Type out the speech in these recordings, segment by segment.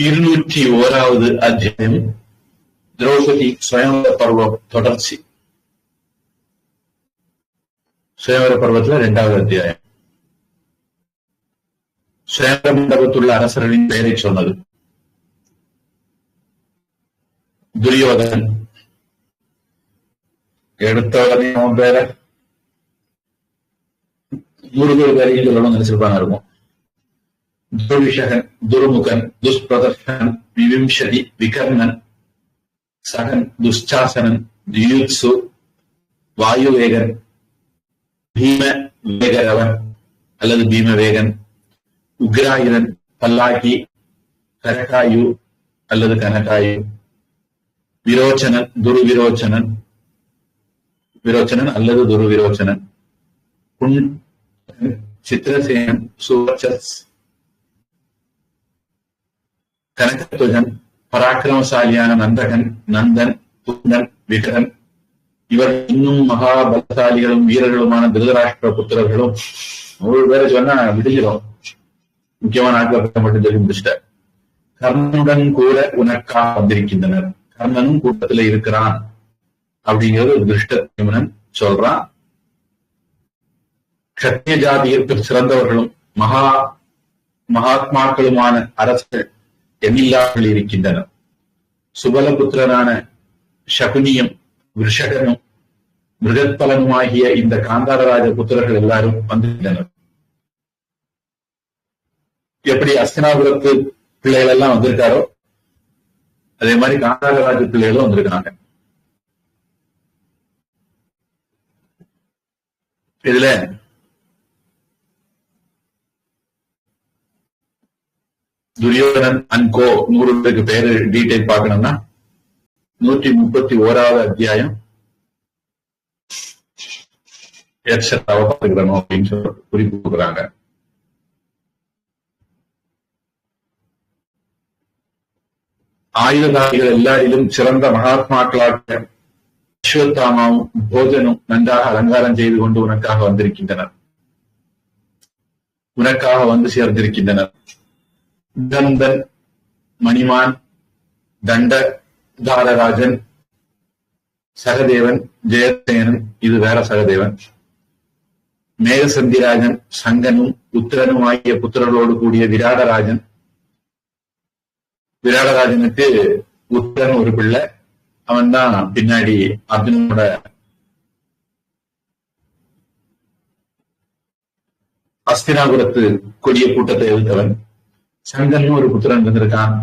இருநூற்றி ஓராவது அத்தியாயம். திரௌபதி சுயம்பர பருவம் தொடர்ச்சி. சுயம்பர பருவத்துல இரண்டாவது அத்தியாயம். சுயம்பர மண்டபத்துள்ள அரசர்களின் பெயரை சொன்னது. துரியோதனன். எடுத்த பேர. முருகர் பேர் பேரையும் நினைச்சிருப்பாங்க இருக்கும். துர்விஷகன் துருமுகன் துஷ்பிரதர்ஷன் விவிம்சதி விகர்ணன் சகன் துஷ்சாசனன் தியுத்சு வாயுவேகன் பீம வேகரவன் அல்லது பீமவேகன் உக்ராயுதன் பல்லாக்கி கரகாயு அல்லது கனகாயு விரோச்சனன் துருவிரோச்சனன் விரோச்சனன் அல்லது துருவிரோச்சனன் சித்திரசேனன் சுவச்சஸ் கனகத்துகன் பராக்கிரமசாலியான நந்தகன் நந்தன் புந்தன் விகடன். இவர் இன்னும் மகாபலசாலிகளும் வீரர்களுமான திருதராஷ்டிர புத்திரர்களும். நூறு பேரை சொன்னா விடுகிறோம். முக்கியமான ஆட்கள் மட்டும் சொல்லி முடிச்சிட்டார். கர்ணனுடன் கூட உனக்கா வந்திருக்கின்றனர். கர்ணனும் கூட்டத்துல இருக்கிறான். அப்படிங்கிறது ஒரு திருஷ்டமனன் சொல்றான். கத்திய ஜாதியிற்கு சிறந்தவர்களும் மகா மகாத்மாக்களுமான அரசர்கள் எண்ணில்லாமல் இருக்கின்றனர் சுபலபுத்திரனான சகுனியும் விஷகனும் மிருகத்பலனுமாகிய இந்த காந்தாரராஜ புத்திரர்கள் எல்லாரும் வந்திருந்தனர் எப்படி அஸ்தினாபுரத்து பிள்ளைகள் எல்லாம் வந்திருக்காரோ அதே மாதிரி காந்தாரராஜ பிள்ளைகளும் வந்திருக்காங்க இதுல துரியோதனன் அன்கோ நூறு பேருக்கு பேரு டீட்டெயில் பார்க்கணும்னா நூற்றி முப்பத்தி ஓராவது அத்தியாயம். எச்சத்தாவை பார்த்துக்கிறணும் அப்படின்னு சொல்லி குறிப்பு கொடுக்குறாங்க. ஆயுததாரிகள் எல்லாரிலும் சிறந்த மகாத்மாக்களாக அஸ்வத்தாமாவும் போஜனும் நன்றாக அலங்காரம் செய்து கொண்டு உனக்காக வந்திருக்கின்றனர். உனக்காக வந்து சேர்ந்திருக்கின்றனர். கந்தன் மணிமான் தண்ட தாரராஜன் சகதேவன் ஜெயசேனன் இது வேற சகதேவன். மேகசந்திராஜன் சங்கனும் உத்திரனும் ஆகிய புத்திரர்களோடு கூடிய விராடராஜன். விராடராஜனுக்கு உத்திரன் ஒரு பிள்ளை. அவன் தான் பின்னாடி அர்ஜுனனோட அஸ்தினாபுரத்து கொடிய கூட்டத்தை எதிர்த்தவன். சங்கன் ஒரு புத்திரன் இருந்திருக்கான்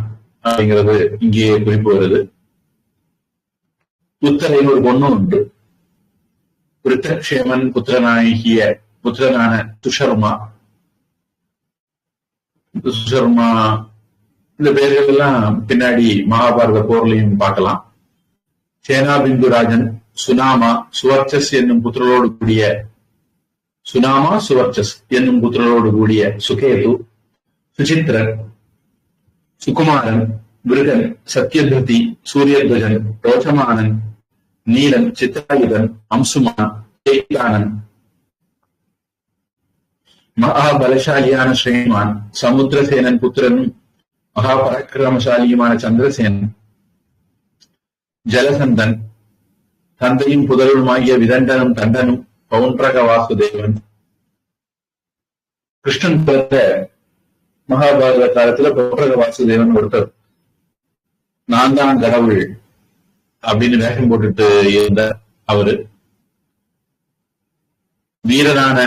அப்படிங்கிறது இங்கே குறிப்பு வருது. உத்தரையில் ஒரு பொண்ணு உண்டு. விருத்தக்ஷேமன் புத்திரனாகிய புத்திரனான துஷர்மா. சுஷர்மா இந்த பெயர்கள் எல்லாம் பின்னாடி மகாபாரத போர்லையும் பார்க்கலாம். சேனாபிந்துராஜன் சுனாமா சுவர்ச்சஸ் என்னும் புத்திரரோடு கூடிய சுனாமா சுவர்ச்சஸ் என்னும் புத்திரரோடு கூடிய சுகேது சுசித்ரன் சுகுமாரன் மிருகன் சத்யதிருதி சூரியத்வஜன் ரோச்சமானன் நீலன் சித்ராயுதன் அம்சுமான் ஜெயிலானன் மகாபலசாலியான ஸ்ரீமான் சமுத்திரசேனன் புத்திரனும் மகாபராக்கிரமசாலியுமான சந்திரசேனன் ஜலசந்தன் தந்தையும் புதருமாகிய விதண்டனும் தண்டனும் பவுன்றக வாசுதேவன். கிருஷ்ணன் பிறந்த மகாபாரத காலத்துல பௌரக வாசுதேவன் ஒருத்தர். நான் தான் கடவுள் அப்படின்னு வேஷம் போட்டுட்டு இருந்த அவரு. வீரனான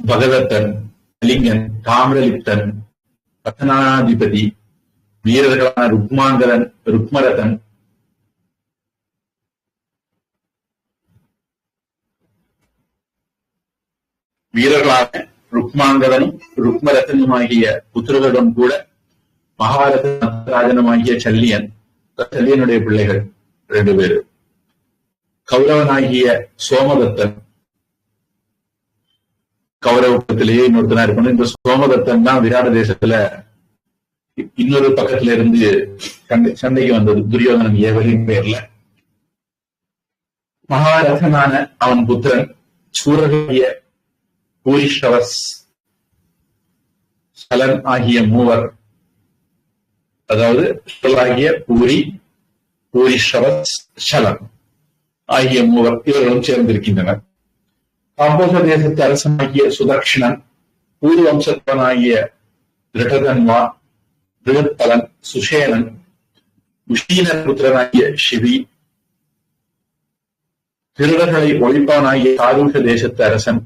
பகதத்தன் லிங்கன் தாமிரலிப்தன் பத்தனாதிபதி வீரர்களான ருக்மாங்கரன் ருக்மரதன். வீரர்களான ருக்மாங்கதனும் ருக்மரத்தனுமாகிய புத்திரர்களுடன் கூட மகாரதராஜனுமாகிய சல்லியன் சல்லியனுடைய பிள்ளைகள் ரெண்டு பேரு. கௌரவனாகிய சோமதத்தன் கௌரவத்திலேயே இன்னொருத்தனா இருக்கணும் இந்த சோமதத்தன் தான் விராட தேசத்துல இன்னொரு பக்கத்துல இருந்து சந்தைக்கு சண்டைக்கு வந்தது. துரியோதனன் ஏவலின் பேர்ல. மகாரதனான அவன் புத்திரன் சூரகிய பூரிஷவஸ் சலன் ஆகிய மூவர் அதாவது சொல்லாகிய பூரி பூரிஷவஸ் ஆகிய மூவர் இவர்களும் சேர்ந்திருக்கின்றனர். காம்போச தேசத்து அரசனாகிய சுதர்ஷனன் பூரி வம்சத்தவனாகிய திருடதன்மா திருகத்பலன் சுஷேனன் உஷீனன் புத்திரனாகிய சிவி திருடர்களை ஒழிப்பானாகிய காரூஷ தேசத்து அரசன்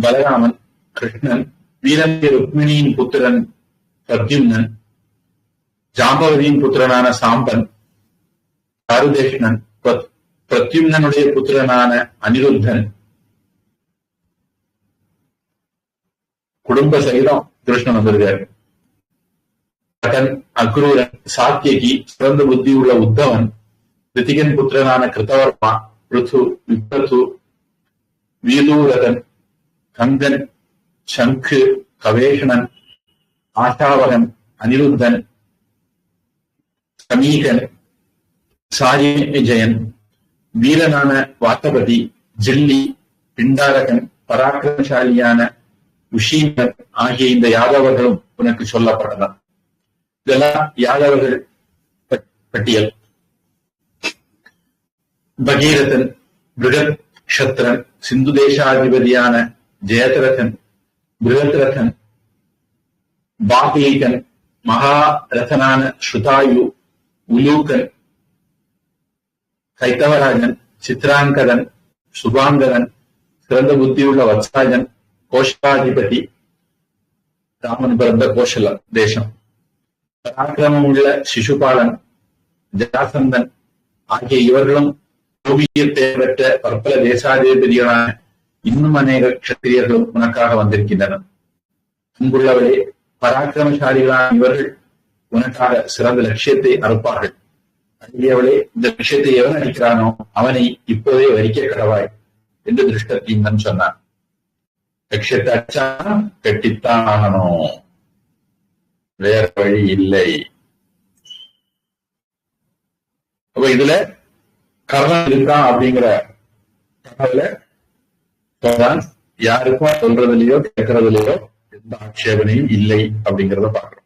பலராமன் கிருஷ்ணன் வீரந்திய ருக்மிணியின் புத்திரன் பிரத்யும்னன் ஜாம்பவதியின் புத்திரனான சாம்பன் கருதேஷ்ணன் பிரத்- பிரத்யும்னனுடைய புத்திரனான அனிருத்தன். குடும்ப சகிதம் கிருஷ்ணன் வந்திருக்காரு. கடன் அக்ரூரன் சாத்தியகி சிறந்த புத்தி உள்ள உத்தவன் ரித்திகன் புத்திரனான கிருத்தவர்மா ருத்து விபத்து வீதூரதன் கங்கன் சங்கு கவேஷணன் ஆஷாவகன் அனிருத்தன் சமீகன் சாரிஜயன் வீரனான வாத்தபதி ஜில்லி பிண்டாரகன் பராக்கிரமசாலியான உஷீமன் ஆகிய இந்த யாதவர்களும் உனக்கு சொல்லப்படலாம் இதெல்லாம் யாதவர்கள் பட்டியல். பகீரதன் பிருகத் க்ஷத்ரன் சிந்து தேசாதிபதியான ജയദ്രഥൻ ബൃഹദ്രഥൻ ബാഹ്യകൻ മഹാരഥനാണ് ശ്രുതായു ഉലൂക്കൻ കൈത്തവരാജൻ ചിത്രാങ്കതൻ ശുഭാങ്കതൻ ബുദ്ധിയുള്ള വത്സാജൻ കോശാധിപതി രാമനുബന്ധ കോശല ദേശം. പരാക്രമമുള്ള ശിശുപാളൻ ജരാസന്ധൻ ആകിയ ഇവരിലും ഭൂമിയത്തെ പറ്റ പർപ്പല ദേശാധിപതികളാണ് இன்னும் அநேக கஷத்திரியர்களும் உனக்காக வந்திருக்கின்றனர். அன்புள்ளவரே பராக்கிரமசாலிகளான இவர்கள் உனக்காக சிறந்த லட்சியத்தை அறுப்பார்கள். அன்பியவளே இந்த விஷயத்தை எவன் அடிக்கிறானோ அவனை இப்போதே வரிக்க கடவாய் என்று திருஷ்டத்தீங்கன் சொன்னான். லட்சியத்தை அடிச்சா கட்டித்தான்? ஆகணும் வேற வழி இல்லை. அப்ப இதுல கர்ணன் இருக்கான் அப்படிங்கிற தகவல யாருக்கும் சொல்றதுலயோ கேட்கறதுலயோ எந்த ஆட்சேபனையும் இல்லை அப்படிங்கறத பாக்குறோம்